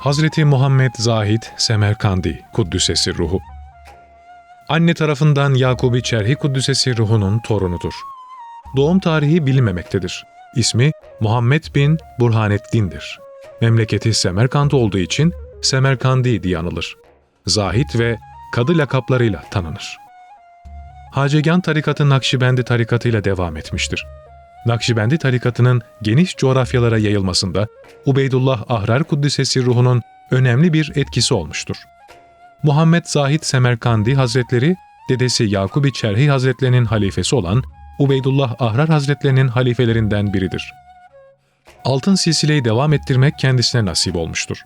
Hazreti Muhammed Zahid Semerkandi Kuddüsesi Ruhu Anne tarafından Yakubi Çerhi Kuddüsesi Ruhu'nun torunudur. Doğum tarihi bilinmemektedir. İsmi Muhammed bin Burhanettin'dir. Memleketi Semerkant olduğu için Semerkandi diye anılır. Zahid ve kadı lakaplarıyla tanınır. Hacegan tarikatı Nakşibendi tarikatıyla devam etmiştir. Nakşibendi tarikatının geniş coğrafyalara yayılmasında Ubeydullah Ahrar Kuddisesi ruhunun önemli bir etkisi olmuştur. Muhammed Zahid Semerkandi Hazretleri, dedesi Yakubi Çerhi Hazretlerinin halifesi olan Ubeydullah Ahrar Hazretlerinin halifelerinden biridir. Altın silsileyi devam ettirmek kendisine nasip olmuştur.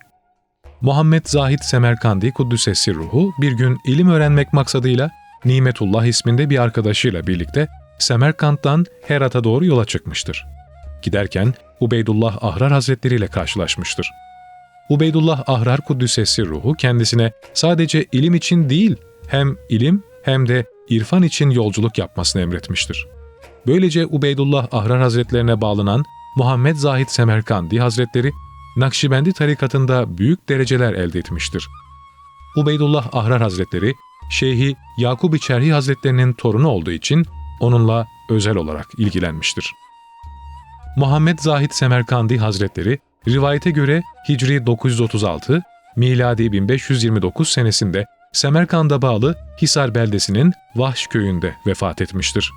Muhammed Zahid Semerkandi Kuddüsesi ruhu bir gün ilim öğrenmek maksadıyla Nimetullah isminde bir arkadaşıyla birlikte Semerkant'tan Herat'a doğru yola çıkmıştır. Giderken Ubeydullah Ahrar Hazretleri ile karşılaşmıştır. Ubeydullah Ahrar Kuddüsesi ruhu kendisine sadece ilim için değil, hem ilim hem de irfan için yolculuk yapmasını emretmiştir. Böylece Ubeydullah Ahrar Hazretlerine bağlanan Muhammed Zahid Semerkandi Hazretleri, Nakşibendi tarikatında büyük dereceler elde etmiştir. Ubeydullah Ahrar Hazretleri, Şeyhi Yakup-i Çerhi Hazretlerinin torunu olduğu için onunla özel olarak ilgilenmiştir. Muhammed Zahid Semerkandi Hazretleri, rivayete göre Hicri 936, miladi 1529 senesinde Semerkand'a bağlı Hisar beldesinin Vahş köyünde vefat etmiştir.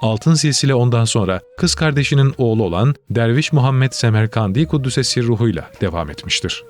Altın silsile ondan sonra kız kardeşinin oğlu olan Derviş Muhammed Semerkandi Kuddüsesi ruhuyla devam etmiştir.